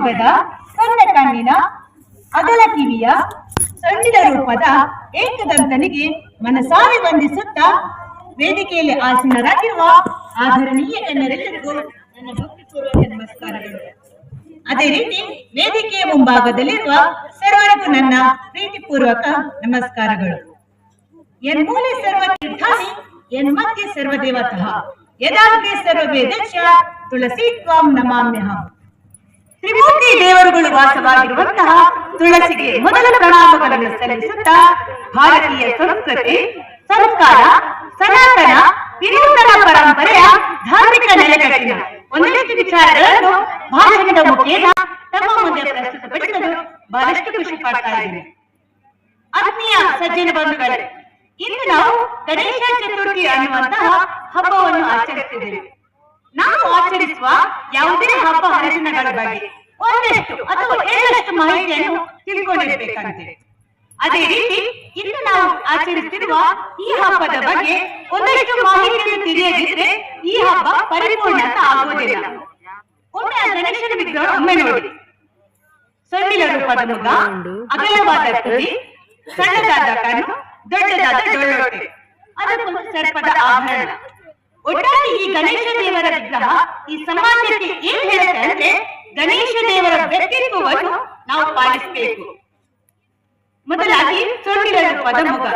ಮೊಗದ ಸಣ್ಣ ಕಣ್ಣಿನ ಅಗಲ ಕಿವಿಯ ಸಣ್ಣ ರೂಪದ ಏಕದಂತನಿಗೆ ಮನಸಾರೆ ವಂದಿಸುತ್ತಾ ವೇದಿಕೆಯಲ್ಲಿ ಆಸೀನರಾಗಿರುವ ಆಧರಣೀಯ ಗಣ್ಯರೆಲ್ಲರಿಗೂ ನನ್ನ ಭಕ್ತಿಪೂರ್ವಕ ನಮಸ್ಕಾರಗಳು. ಅದೇ ರೀತಿ ವೇದಿಕೆಯ ಮುಂಭಾಗದಲ್ಲಿರುವ ಸರ್ವರಿಗೂ ನನ್ನ ಪ್ರೀತಿಪೂರ್ವಕ ನಮಸ್ಕಾರಗಳು. ಯನ್ಮೂಲೆ ಸರ್ವ ತೀರ್ಥಾನಿ ಯನ್ಮಧ್ಯೆ ಸರ್ವದೇವತಃ ಯದಾಗ್ರೆ ಸರ್ವವೇದಕ್ಷ ತುಳಸಿ ತ್ವಾಂ ನಮಾಮ್ಯಹಂ. ತ್ರಿಮೂರ್ತಿ ದೇವರುಗಳು ವಾಸವಾಗಿರುವಂತಹ ತುಳಸಿಗೆ ಮೊದಲ ಪ್ರಣಾಮಗಳನ್ನು ಸಲ್ಲಿಸುತ್ತಾ ಭಾರತೀಯ ಸಂಸ್ಕೃತಿ, ಸಂಸ್ಕಾರ, ಸನಾತನ, ವಿನೂತನ ಪರಂಪರೆಯ ಧಾರ್ಮಿಕ ನೆಲೆಗಟ್ಟಿನ ಒಂದಷ್ಟು ವಿಚಾರಗಳನ್ನು ಭಾಷಣದ ಮುಖೇನ ತಮ್ಮ ಮುಂದೆ ಪ್ರಸ್ತುತಪಡಿಸಲು ಬಹಳಷ್ಟು ಖುಷಿ ಪಡ್ತಾ ಇದ್ದೇನೆ. ಆತ್ಮೀಯ ಸಜ್ಜನ ಬಂಧುಗಳೇ, ಇಂದು ನಾವು ಗಣೇಶ ಚತುರ್ಥಿ ಅನ್ನುವಂತಹ ಹಬ್ಬವನ್ನು ಆಚರಿಸಿದ್ದೇವೆ ನಾವು ಆಚರಿಸುವ ಯಾವುದೇ ಹಬ್ಬ ಹರಿದಿನಗಳ ಬಗ್ಗೆ ಒಂದಷ್ಟು ಅಥವಾ ಏಳಷ್ಟು ಮಾಹಿತಿಯನ್ನು ತಿಳ್ಕೊಂಡಿರಬೇಕಂತೆ ಅದೇ ರೀತಿ, ಇಂದು ನಾವು ಆಚರಿಸುತ್ತಿರುವ ಈ ಹಬ್ಬದ ಬಗ್ಗೆ ಒಂದಷ್ಟು ಮಾಹಿತಿಯನ್ನು ತಿಳಿಯದಿದ್ರೆ ಈ ಹಬ್ಬ ಪರಿಪೂರ್ಣ ಆಗುವುದಿಲ್ಲ. ಒಮ್ಮೆ ಗಣೇಶನ ವಿಗ್ರಹ ಒಮ್ಮೆ ನೋಡಿ. ಸಣ್ಣ ರೂಪದ ಮುಖ ಅಗಲವಾದ ತುದಿ, ಸಣ್ಣದಾದ ಕಣ್ಣು, ದೊಡ್ಡದಾದ ಅದಕ್ಕೊಂದು ಸರ್ಪದ ಆಭರಣ. ಒಟ್ಟಾರೆ ಈ ಗಣೇಶ ದೇವರ ವಿಗ್ರಹ ಈ ಸಮಾಜಕ್ಕೆ ಏನ್ ಹೇಳುತ್ತೆ ಅಂದ್ರೆ ಗಣೇಶ ದೇವರ ವ್ಯಕ್ತಿತ್ವವನ್ನು ನಾವು ಪಾಲಿಸಬೇಕು. ಮೊದಲಾಗಿ ಸೊಳ್ಳಿನ ರೂಪದ ಮುಖ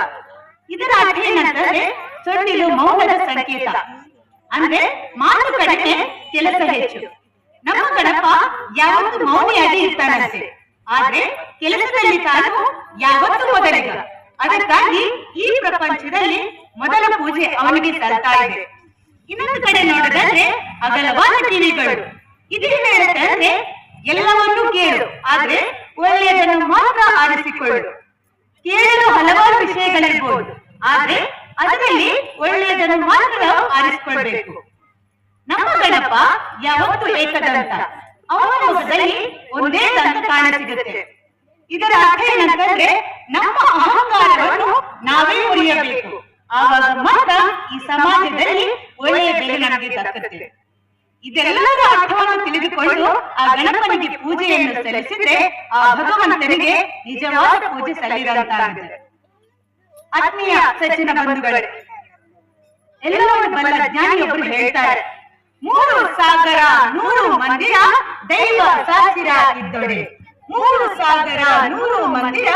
ಇದರ ಅರ್ಥ ಏನಂತಂದ್ರೆ ಸೊಳ್ಳಿಲು ಮೌನದ ಸಂಕೇತ. ಅಂದ್ರೆ ಮಾತು ಕಡಿಮೆ, ಕೆಲಸ ಹೆಚ್ಚು. ನಮ್ಮ ಗಣಪ ಯಾವತ್ತು ಮೌನಿಯಾಗಿ ಇರ್ತಾನಂತೆ. ಆದ್ರೆ ಕೆಲಸದಲ್ಲಿ ತಾನು ಯಾವತ್ತು ಮೊದಲಿಗ ಅದಕ್ಕಾಗಿ ಈ ಪ್ರಪಂಚದಲ್ಲಿ ಮೊದಲ ಪೂಜೆ ಅವನಿಗೆ ಸಲ್ತಾ ಇದೆ. ಇನ್ನೊಂದು ಕಡೆ ನೋಡಿದ್ರೆ ಅಗಲವಾದ ಕಿವಿಗಳು ಇದೇನು ಹೇಳುತ್ತೆ ಅಂದ್ರೆ ಎಲ್ಲವನ್ನೂ ಕೇಳು, ಆದ್ರೆ ಒಳ್ಳೆಯದನ್ನು ಮಾತ್ರ ಆರಿಸಿಕೊಳ್ಳು. ಕೇಳಲು ಹಲವಾರು ವಿಷಯಗಳಿರ್ಬೋದು, ಆದ್ರೆ ಅದರಲ್ಲಿ ಒಳ್ಳೆಯದನ್ನು ಮಾತ್ರ ಆರಿಸಿಕೊಳ್ಬೇಕು. ನಮ್ಮ ಗಣಪ ಯಾವತ್ತು ಏಕದಂತ. ಅವನ ಮುಖದಲ್ಲಿ ಒಂದೇ ದಂತ ಕಾಣಸಿಗುತ್ತೆ. ಇದರ ಅರ್ಥ ಏನಂತಂದ್ರೆ ನಮ್ಮ ಅಹಂಕಾರವನ್ನು ನಾವೇ ಉಳಿಯಬೇಕು. ಆವಾಗ ಮಾತ್ರ ಈ ಸಮಾಜದಲ್ಲಿ ಒಳ್ಳೆಯ ಬೆಲೆ ನಮಗೆ ದಕ್ಕುತ್ತೆ. ಇದೆಲ್ಲದರ ಅರ್ಥವನ್ನು ತಿಳಿದುಕೊಂಡು ಆ ಗಣಪನಿಗೆ ಪೂಜೆಯನ್ನು ಸಲ್ಲಿಸಿದ್ರೆ ಆ ಭಗವಂತನಿಗೆ ನಿಜವಾದ ಪೂಜೆ ಸಲ್ಲಿರಂತಾಗಿದೆ ಆತ್ಮೀಯ ಸಜ್ಜನ ಬಂಧುಗಳೇ, ಎಲ್ಲವನ್ನು ಬಲ್ಲ ಜ್ಞಾನಿಯೊಬ್ಬರು ಹೇಳ್ತಾರೆ, ಮೂರು ಸಾಗರ ನೂರು ಮಂದಿರ ದೈವ ಸಾಸಿರ ಇದ್ದೊಡೆ. ಮೂರು ಸಾಗರ ನೂರು ಮಂದಿರ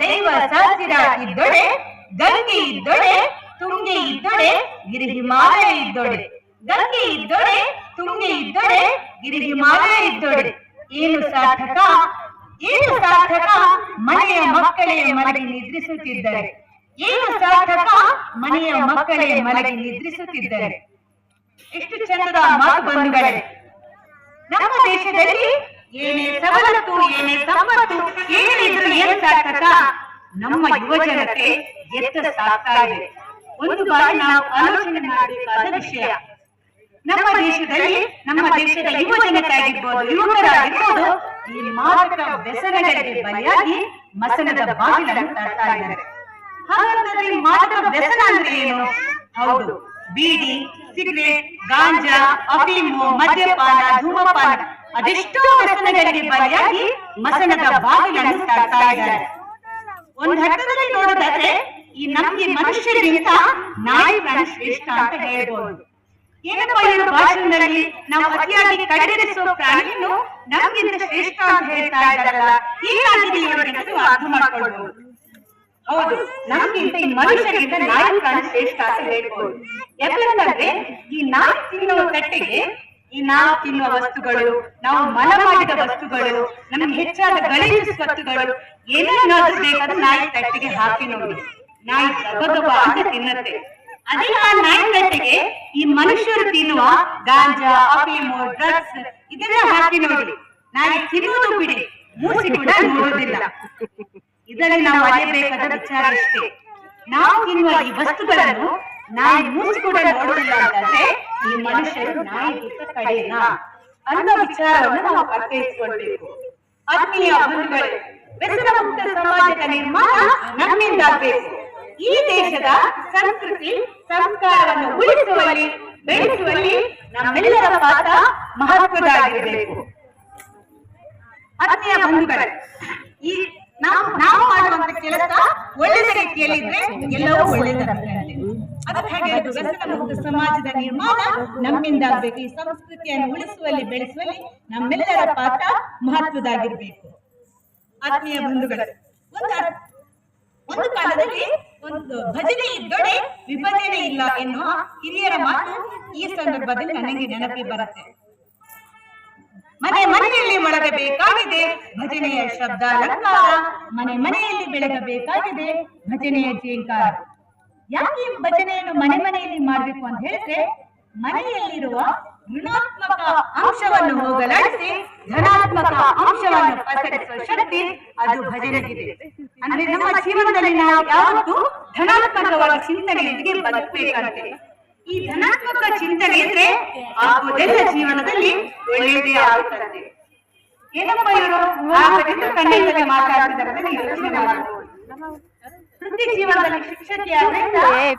ದೈವ ಸಾಸಿರ ಇದ್ದೊಡೆ. ಗಂಗೆ ಇದ್ದೊಡೆ, ತುಂಗೆ ಇದ್ದೊಡೆ ಗಿರಿ ಹಿಮಾಲಯ ಇದ್ದೊಡೆ. ಗಂಗೆ ಇದ್ದೊಡೆ, ತುಂಗೆ ಇದ್ದೊಡೆ ಗಿರಿ ಹಿಮಾಲಯ ಇದ್ದೊಡೆ. ಏನು ಸಾಧಕ ಏನು ಸಾಧಕ ಮನೆಯ ಮಕ್ಕಳೇ ಮಲಗಿ ನಿದ್ರಿಸುತ್ತಿದ್ದಾರೆ. ಏನು ಸಾಧಕ ಮನೆಯ ಮಕ್ಕಳೇ ಮಲಗಿ ನಿದ್ರಿಸುತ್ತಿದ್ದರೆ. ಎಷ್ಟು ಚಂದದ ಮಾತು ಬಂಧುಗಳೇ. ನಮ್ಮ ದೇಶದಲ್ಲಿ ಏನೇ ಸವಲತ್ತು, ಏನೇ ಸಂಪತ್ತು ಏನಿದ್ರು ಏನು ಸಾರ್ಥಕ? ನಮ್ಮ ಯುವ ಜನತೆ ಎತ್ತ ಸಾಕ್ತಾ ಇದೆ ಒಂದು ಬಾರಿ ನಾವು ಆಲೋಚನೆ ಮಾಡಬೇಕಾದ ವಿಷಯ. ನಮ್ಮ ದೇಶದಲ್ಲಿ, ನಮ್ಮ ದೇಶದ ಯುವ ಜನತೆ ಆಗಿರ್ಬೋದು ಯುವಕರಾಗಿರ್ಬೋದು ಈ ಮಾದಕ ವ್ಯಸನಗಳಿಗೆ ಬಲಿಯಾಗಿ ಮಸನದ ಬಾಗಿಲನ್ನು ತರ್ತಾ ಇದ್ದಾರೆ. ಹಾಗಾದ್ರೆ ಮಾದಕ ವ್ಯಸನ ಅಂದ್ರೆ ಏನು? ಹೌದು, ಬೀಡಿ, ಸಿಗರೇಟ್, ಗಾಂಜಾ, ಅಫೀಮು, ಮದ್ಯಪಾನ, ಧೂಮಪಾನ, ಅದೆಷ್ಟೋ ವ್ಯಸನಗಳಿಗೆ ಬಲಿಯಾಗಿ ಮಸನದ ಬಾಗಿಲನ್ನು ತರ್ತಾ ಇದ್ದಾರೆ. ಒಂದ್ ಹತ್ತದಲ್ಲಿ ನೋಡೋದಾದ್ರೆ ಈ ನಮ್ಗೆ ಮನುಷ್ಯರಿಗಿಂತ ನಾಯಿ ಪ್ರಾಣಿ ಶ್ರೇಷ್ಠ ಅಂತ ಹೇಳ್ಬೋದು. ಏನಪ್ಪ ಇವರು ಭಾಷಣದಲ್ಲಿ ನಾವು ಅತಿಯಾಗಿ ಕಡೆಗಣಿಸುವ ಪ್ರಾಣಿಯನ್ನು ನಮ್ಗಿಂತ ಶ್ರೇಷ್ಠ ಅಂತ ಹೇಳ್ತಾ ಇದ್ದಾರಲ್ಲ, ಹೀಗಾಗಿ ಇವರಿಗೆ ಅರ್ಥ ಮಾಡ್ಕೊಳ್ಬಹುದು ಹೌದು, ನಮ್ಗಿಂತ ಈ ಮನುಷ್ಯರಿಗಿಂತ ನಾಯಿ ಪ್ರಾಣಿ ಶ್ರೇಷ್ಠ ಅಂತ ಹೇಳ್ಬೋದು. ಯಾಕಂತಂದ್ರೆ ಈ ನಾಯಿ ತಿನ್ನುವ ಕಟ್ಟೆಗೆ ಈ ನಾವು ತಿನ್ನುವ ವಸ್ತುಗಳು, ನಾವು ಮನ ಮಾಡಿದ ವಸ್ತುಗಳು, ನಮ್ಗೆ ಹೆಚ್ಚಾದ ಗಲೀಜು ಸ್ವತ್ತುಗಳು, ಏನೇನಾದ್ರೂ ಬೇಕಾದ್ರೂ ನಾಯಿ ಕಟ್ಟಿಗೆ ಹಾಕಿ ನೋಡಿ. ನಾಯಿ ಗಬಗಬ ಅಂತ ತಿನ್ನತ್ತೆ. ಅದೇ ಆ ನಾಯಿ ತಟ್ಟೆಗೆ ಈ ಮನುಷ್ಯರು ತಿನ್ನುವ ಗಾಂಜಾ ಅಫೀಮು ಡ್ರಗ್ಸ್ ಇದೆಲ್ಲ ಹಾಕಿ ನೋಡಿ ನಾಯಿ ತಿನ್ನುವುದು ಬಿಡಿ. ಮೂಸಿ ಕೂಡ ನೋಡುವುದಿಲ್ಲ. ಇದರಲ್ಲಿ ನಾವು ಅರಿಯಬೇಕಾದ ವಿಚಾರ ಇಷ್ಟೇ. ನಾವು ತಿನ್ನುವ ಈ ವಸ್ತುಗಳನ್ನು ನಾಯಿ ಮೂಸಿ ಕೂಡ ನೋಡುವುದಿಲ್ಲ ಅಂತಂದ್ರೆ ಈ ಮನುಷ್ಯರು ನಾಯಿ ಕಡೆನಾ ಅನ್ನೋ ವಿಚಾರವನ್ನು ನಾವು ಅರ್ಥೈಸಿಕೊಳ್ಬೇಕು ಆತ್ಮೀಯ ಬಂಧುಗಳೇ ವ್ಯಸನ ಮುಕ್ತ ಸಮಾಜದ ನಿರ್ಮಾಣ ನಮ್ಮಿಂದಾಗಬೇಕು ಈ ದೇಶದ ಸಂಸ್ಕೃತಿ, ಸಂಸ್ಕಾರವನ್ನು ಉಳಿಸುವಲ್ಲಿ, ಬೆಳೆಸುವಲ್ಲಿ ನಮ್ಮೆಲ್ಲರ ಪಾತ್ರ ಮಹತ್ವದಾಗಿರಬೇಕು ಆತ್ಮೀಯ ಬಂಧುಗಳೇ, ಈ ನಾವು ನಾವು ಮಾಡುವಂತ ಕೆಲಸ ಒಳ್ಳೆಯ ರೀತಿಯಲ್ಲಿದ್ರೆ ಎಲ್ಲವೂ ಒಳ್ಳೆಯದಾಗ್ತದೆ ಮುಕ್ತ ಸಮಾಜದ ನಿರ್ಮಾಣ ನಮ್ಮಿಂದ ಆಗಬೇಕು. ಈ ಸಂಸ್ಕೃತಿಯನ್ನು ಉಳಿಸುವಲ್ಲಿ, ಬೆಳೆಸುವಲ್ಲಿ ನಮ್ಮೆಲ್ಲರ ಪಾತ್ರ ಮಹತ್ವದಾಗಿರಬೇಕು ಆತ್ಮೀಯ ಬಂಧುಗಳೇ ಒಂದು ಕಾಲದಲ್ಲಿ ಒಂದು ಭಜನೆ ಇದ್ದೊಡೆ ವಿಭಜನೆ ಇಲ್ಲ ಎನ್ನುವ ಹಿರಿಯರ ಮಾತು ಈ ಸಂದರ್ಭದಲ್ಲಿ ನನಗೆ ನೆನಪಿ ಬರುತ್ತೆ. ಮನೆ ಮನೆಯಲ್ಲಿ ಮೊಳಗಬೇಕಾಗಿದೆ ಭಜನೆಯ ಶಬ್ದ ಅಲಂಕಾರ, ಮನೆ ಮನೆಯಲ್ಲಿ ಬೆಳಗಬೇಕಾಗಿದೆ, ಭಜನೆಯ ಜೇಂಕಾರ. ಯಾಕೆ ಭಜನೆಯನ್ನು ಮನೆ ಮನೆಯಲ್ಲಿ ಮಾಡಬೇಕು ಅಂತ ಹೇಳಿದ್ರೆ, ಮನೆಯಲ್ಲಿರುವ ಋಣಾತ್ಮಕ ಅಂಶವನ್ನು ಹೋಗಲಾಡಿಸಿ ಧನಾತ್ಮಕ ಅಂಶವನ್ನು ಪ್ರಕಟಿಸುವ ಶಕ್ತಿ ಅದು ಭಜನೆಗಿದೆ. ಅಂದ್ರೆ ನಮ್ಮ ಜೀವನದಲ್ಲಿ ನಾವು ಯಾವತ್ತೂ ಧನಾತ್ಮಕವಾದ ಚಿಂತನೆಯೊಂದಿಗೆ ಬದುಕಬೇಕಂತೆ ಈ ಧನಾತ್ಮಕ ಚಿಂತನೆ ಇದ್ರೆ ಆಗುವುದೆಲ್ಲ ಜೀವನದಲ್ಲಿ ಒಳ್ಳೆಯದೇ ಆಗುತ್ತದೆ ಏನಪ್ಪ ಇವರು? ಖಂಡಿತವಾಗಿ ಮಾತಾಡ್ತಿದ್ದಾರೆ. ಯೋಚನೆ ಮಾಡಬಹುದು ವೃತ್ತಿ ಜೀವನದಲ್ಲಿ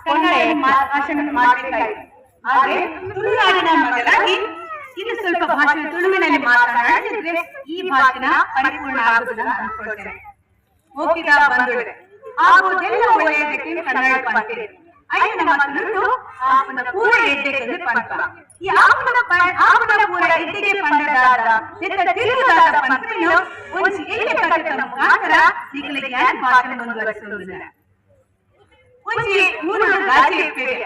ಕನ್ನಡದಲ್ಲಿ ಮಾ- ಭಾಷಣ ಮಾಡಬೇಕಾಗಿದೆ. ಆದ್ರೆ ತುಳುನಾಡಿನ ಮಗಳಾಗಿ ಇನ್ನು ಸ್ವಲ್ಪ ಭಾಷೆ ತುಳುವಿನಲ್ಲಿ ಮಾತನಾಡಿದ್ರೆ ಈ ಮಾತಿನ ಪರಿಪೂರ್ಣ ಆಗುವುದನ್ನು ಅನ್ಕೊಳ್ತೇನೆ ಹೋಗಿದ ಬಂದಿದೆ ಆಗುವುದೆಲ್ಲ ಒಳ್ಳೆಯದಕ್ಕೆ ಕನ್ನಡ ಬಂದಿದೆ ಐದನ ಮಾತನ್ನು ಆಪನ ಪೂರ ಎಡ್ಡೆಗೆ ಪಂಪ ಈ ಆಪನ ಆಪನ ಪೂರ ಎಡ್ಡೆಗೆ ಪಂಡದಾದ ನೆತ್ತ ತಿರುಗಾದ ಪಂಪೆಯು ಒಂದು ಎಲ್ಲಿ ಕರೆದ ಮುಖಾಂತರ ನಿಗಳಿಗೆ ಭಾಷಣ ಮುಂದುವರಿಸುವುದಿಲ್ಲ ಒಂದು ಮೂರು ರಾಜ್ಯ ಬೇಗ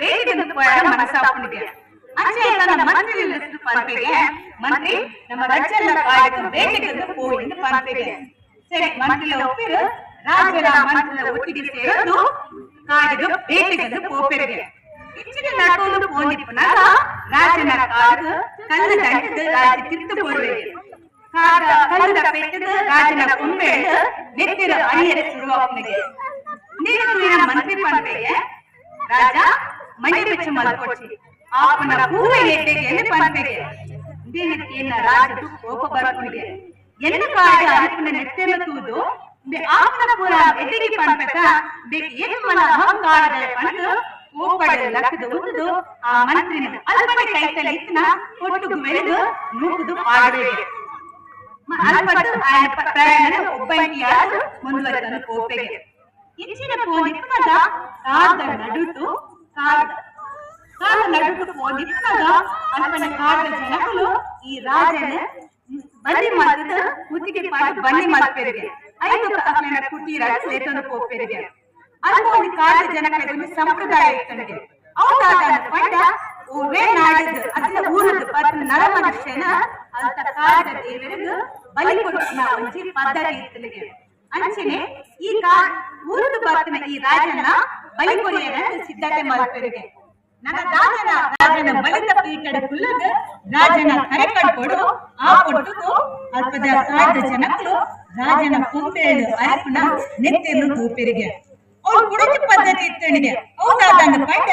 ಬೇಗ ಮನಸ್ಸಾಕೊಂಡಿದೆ ಅಷ್ಟೇ ನನ್ನ ಮಂತ್ರಿಲ್ ಪಾರ್ಪೆಗೆ ಮಂತ್ರಿ ನಮ್ಮ ರಜೆಲ್ಲ ಕಾಯಕ ಬೇಟೆಗೆ ಪೋಯಿಂದ ಪಾರ್ಪೆಗೆ ಸರಿ ಮಂತ್ರಿಲ ಒಪ್ಪಿರು ರಾಜರ ಮಂತ್ರಿಲ ಒಟ್ಟಿಗೆ ಸೇರಲು ಕಾಯಕ ಬೇಟೆಗೆ ಪೋಪೆರೆಗೆ ಇಚ್ಚಿನ ನಾಟೋಲು ಪೋನಿಪ್ಪನಾಗ ರಾಜನ ಕಾಯಕ ಕಲ್ಲ ದಂಡದ ರಾಜ ತಿರುತ್ತ ಪೋರ್ವೆಗೆ ಕಾದ ಕಲ್ಲದ ಪೆಟ್ಟದ ರಾಜನ ಕೊಂಬೆ ನೆತ್ತಿರ ಅಳಿಯರ ಸುರುವಾಪನಿಗೆ ನೀನು ಮಂತ್ರಿ ಪಾರ್ಪೆಗೆ ರಾಜ ಮಣಿ ಬೆಚ್ಚ ಮಲ್ಕೊಟ್ಟಿ ಅವನ ಭೂಮಿ ನೆಟ್ಟಿಗೆಯನ್ನು ಕೋಪ ಬರುತ್ತಿದೆ. ಎನ್ನ ಕಾಯ ಅರಿಪಿನ ನೆತ್ತೆನ ತೂದು? ಆತನ ಪುರ ಎದಿಗೆ ಪಂಪೆತ ಎಮ್ಮನ ಅಹಂಕಾರದಲ್ಲಿ ಪಂದು ಕೋಪಡೆ ಆ ಮಂತ್ರಿನ ಅಲ್ಪನೆ ಮೆರೆದು ನೂಕುದು ಆಡಬೇಡಿ ಅಲ್ಪಟ್ಟು ಆಯನ ಪ್ರಯಾಣ ಒಬ್ಬಂಟಿಯಾದ ಮುಂದುವರೆದನು ಕೋಪೆಗೆ. ಹೆಚ್ಚಿನ ಕಾದ ನಡುಟು ಪೋನಿಪ್ಪನದ ಅಲ್ಪನ ಕಾದ ಜನಗಳು ಈ ರಾಜನ ಬನ್ನಿ ಮಾಡಿದ ಕುತ್ತಿಗೆ ಪಾಡು ಬನ್ನಿ ಮಾಡ್ಪೇರಿಗೆ ಐದು ಅಪ್ಪನ ಕುಟೀರ ಲೇತನ ಕೋಪೆರಿಗೆ ಅಲ್ಪೋನಿ ಕಾದ ಜನಗಳಿಗೆ ಸಂಪ್ರದಾಯ ಇರ್ತದೆ ಪಂಡ ಒವ್ವೇ ನಾಡಿದ್ದು ಅದನ್ನ ಅಂತ ಬಲಿ ಅಂಚನೆ ಕಾ ಊರದ್ದು ಬರ್ತಿನ ಈ ರಾಜನ ಬಲಿ ಸಿದ್ಧತೆ ಮಾಡ್ಪೇರಿಗೆ ನನ್ನ ರಾಜನ ರಾಜನ ಬಲಿತ ಪೀಠದ ಕುಲ್ಲದ, ರಾಜನ ಕರೆ ಕಟ್ಕೊಡು, ಆ ಕೊಟ್ಟು ಅಲ್ಪದ ಕಾಯ್ದ ಜನಗಳು ರಾಜನ ಕೊಂಬೆಳು ಅರಪನ ನೆತ್ತಿಲು ತೂಪಿರಿಗೆ. ಅವ್ರು ಕುಡಿದ ಪದ್ಧತಿ ಇತ್ತಣಿಗೆ ಹೌದಾದಂಗ ಪಂಡ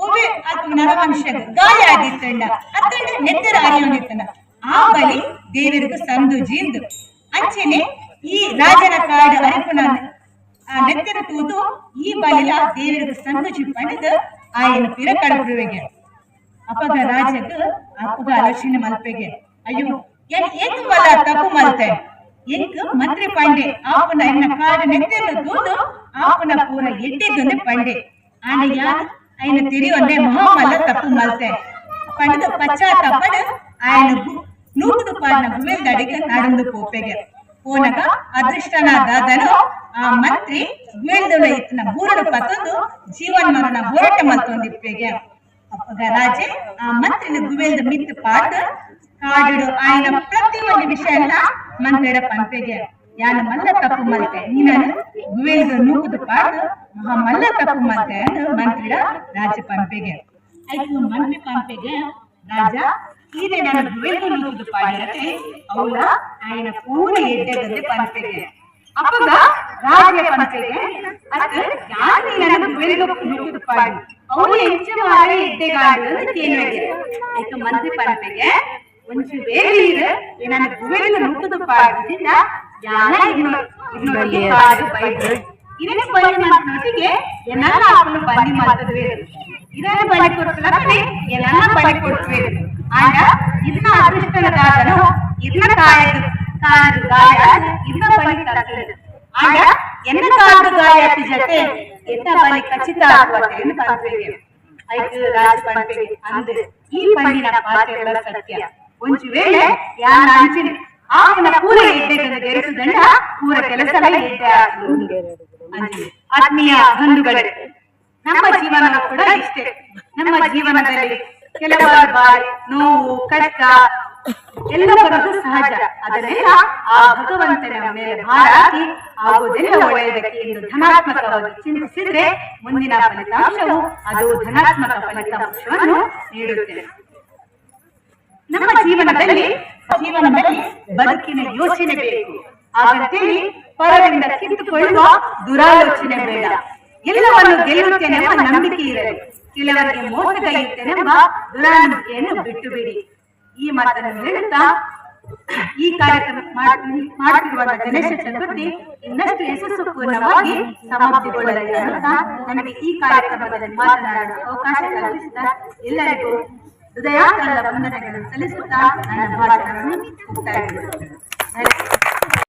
ಒಮ್ಮೆ ಅಲ್ಪ ನರಮನುಷ್ಯಗ ಗಾಯ ಆಗಿತ್ತಂಡ ಅತ್ತಂಡ ನೆತ್ತರ ಆರ್ಯೋನಿತ್ತನ ಆ ಬಲಿ ದೇವರಿಗೆ ಸಂದು ಜೀಂದು ಅಂಚೆನೆ ಈ ರಾಜನ ಕಾಡ ಅರಪನ ಆ ನೆತ್ತರ ತೂತು ಈ ಬಲಿಯ ದೇವರಿಗೆ ಸಂದು ಪಣಿದು ఆయన పిరకడ పురువేగే ಅಪ್ಪಗ ರಾಜಕ ಅಪ್ಪಗ ಆಲೋಚನೆ ಮಲ್ಪೆಗೆ ಅಯ್ಯೋ ಏನ್ ಏನ್ ಮಲ ತಪ್ಪು ಮಲ್ತೆ ಏಕ ಮಂತ್ರಿ ಪಾಂಡೆ ಆಪನ ಎನ್ನ ಕಾಡ ನೆತ್ತೆನ ತೂದು ಆಪನ ಪೂರ ಎಟ್ಟೆಗೊಂದೆ ಪಾಂಡೆ ಆನ ಯಾರ ఆయన తిరిగి మొహం వల్ల తప్పు మలసే పండుగ పచ్చా తప్పడు ఆయన నూకుడు పాడిన గువెల్ అడిగి నడుందు పోపేగారు ಪೂನಗ ಅದೃಷ್ಟನಾದ ಧನು, ಆ ಮಂತ್ರಿ ಬೀಳ್ದೊಳೆಯಿತನ ಬೂರಡು ಪತ್ತೊಂದು ಜೀವನ ಮರಣ ಹೋರಾಟ ಮತ್ತೊಂದಿಪ್ಪೆಗೆ ರಾಜೆ, ಆ ಮಂತ್ರಿನ ಗುವೇಲ್ದ ಮಿತ್ತು ಪಾಟ್ ಕಾಡಿಡು ಆಯ್ನ ಪ್ರತಿಯೊಂದು ಒಂದು ವಿಷಯ ಮಂತ್ರಿಡ ಪಂಪೆಗೆ ಯಾನ ಮಲ್ಲ ತಪ್ಪು ಮಲ್ತೆ, ನೀನನ್ನು ಗುವೇಲ್ದ ನೂಕುದು ಪಾಟ್ ಮಹಾ ಮಲ್ಲ ತಪ್ಪು ಮಲ್ತೆ ಮಂತ್ರಿಡ ರಾಜ ಪಂಪೆಗೆ ಆಯ್ತು ಮಂತ್ರಿ ಪಂಪೆಗೆ ರಾಜ ಇದು ನನ್ನ ದುವೆಲ್ಗೂ ನೂದು ಪಾಡಿರತ್ತೆ ಅವಳ ಆಯನ ಪೂರ ಎದ್ದೆದಂತೆ ಪಂಚೆಗೆ ಅಪ್ಪಗ ರಾಜ್ಯ ಪಂಚೆಗೆ ಅದು ಯಾರು ನನ್ನ ದುವೆಲ್ಗೂ ನೂದು ಪಾಡಿ ಅವಳು ಹೆಚ್ಚು ಮಾರಿ ಎದ್ದೆಗಾಡಿದಂತ ಕೇಳಿದೆ ಆಯ್ತು ಮಂತ್ರಿ ಪಂಚೆಗೆ ಒಂಚು ಬೇಗ ಇರು ನನ್ನ ದುವೆಲ್ಗೂ ನೂದು ಪಾಡಿದಿಂದ ಯಾನ ಇನ್ನೊಂದು ಪಾಡು ಬೈದ್ರು ಇದನ್ನ ಬಲಿ ಮಾತಿಗೆ ಎನ್ನ ಅವನು ಬಲಿ ಮಾತಾಡುವೆ ಇದನ್ನ ಬಲಿ ಕೊಡ್ತಾನೆ ಎನ್ನ ಬಲಿ ಕೊಡ್ತಾರೆ ಆಗ ಇದನ್ನ ಅದೃಷ್ಟದ ಇದನ್ನ ಕಾಯಕ ಕಾದು ಗಾಯ ಇನ್ನ ಬಳಿ ತಕ್ಕದು ಆಗ ಎನ್ನ ಕಾದು ಗಾಯತಿ ಜೊತೆ ಎನ್ನ ಬಳಿ ಖಚಿತ ಆಗುವತೆಯನ್ನು ಪಂಪಿಗೆ ಐದು ರಾಜ ಪಂಪಿಗೆ ಅಂದು ಈ ಪಂಡಿನ ಪಾತ್ರೆಗಳ ಸತ್ಯ ಒಂಚು ವೇಳೆ ಯಾನ ಅಂಚಿನ ಆತನ ಪೂರ ಎಡ್ಡೆಗದ ಗೆರೆಸುದಂಡ ಪೂರ ಕೆಲಸಲ ಎಡ್ಡೆ ಆಗುವುದು ಅಂಚಿನ. ಆತ್ಮೀಯ ಬಂಧುಗಳೇ ನಮ್ಮ ಜೀವನ ಕೂಡ ಇಷ್ಟೇ ನಮ್ಮ ಜೀವನದಲ್ಲಿ ಕೆಲವಾರು ಬಾರಿ ನೋವು ಕಡಕ ಎಲ್ಲ ಬರೋದು ಸಹಜ ಅದನ್ನೆಲ್ಲ ಆ ಭಗವಂತನ ಮೇಲೆ ಭಾರ ಹಾಕಿ ಆಗುವುದೆಲ್ಲ ಒಳ್ಳೆಯದಕ್ಕೆ ಎಂದು ಧನಾತ್ಮಕವಾಗಿ ಚಿಂತಿಸಿದ್ರೆ ಮುಂದಿನ ಫಲಿತಾಂಶವು ಅದು ಧನಾತ್ಮಕ ಫಲಿತಾಂಶವನ್ನು ನೀಡುತ್ತದೆ ನಮ್ಮ ಜೀವನದಲ್ಲಿ ಜೀವನದಲ್ಲಿ ಬದುಕಿನ ಯೋಚನೆ ಬೇಕು. ಆಗತ್ತೇಳಿ ಪರರಿಂದ ಕಿತ್ತುಕೊಳ್ಳುವ ದುರಾಲೋಚನೆ ಬೇಡ. ಎಲ್ಲವನ್ನು ಗೆಲ್ಲುತ್ತೇನೆ ನಂಬಿಕೆ ಇರಲಿ. ಕೆಲವರಿಗೆ ಮೋಸಗೈಯುತ್ತೇನೆಂಬ ದುರಾನಂಬಿಕೆಯನ್ನು ಬಿಟ್ಟು ಬಿಡಿ ಈ ಮಾತನ್ನು ಹೇಳುತ್ತಾ, ಈ ಕಾರ್ಯಕ್ರಮ ಮಾಡ್- ಮಾಡುತ್ತಿರುವ ಗಣೇಶ ಚತುರ್ಥಿ ಇನ್ನಷ್ಟು ಯಶಸ್ಸುಪೂರ್ಣವಾಗಿ ಸಮಾಪ್ತಿಗೊಳ್ಳಲಿ ಅಂತ ನನಗೆ ಈ ಕಾರ್ಯಕ್ರಮದಲ್ಲಿ ಮಾತನಾಡಲು ಅವಕಾಶ ಕಲ್ಪಿಸಿದ ಎಲ್ಲರಿಗೂ ಹೃದಯ ವಂದನೆಗಳನ್ನು ಸಲ್ಲಿಸುತ್ತಾ ನನ್ನ ಭಾಷಣವನ್ನು ಮುಕ್ತಾಯಗೊಳಿಸುತ್ತೇನೆ.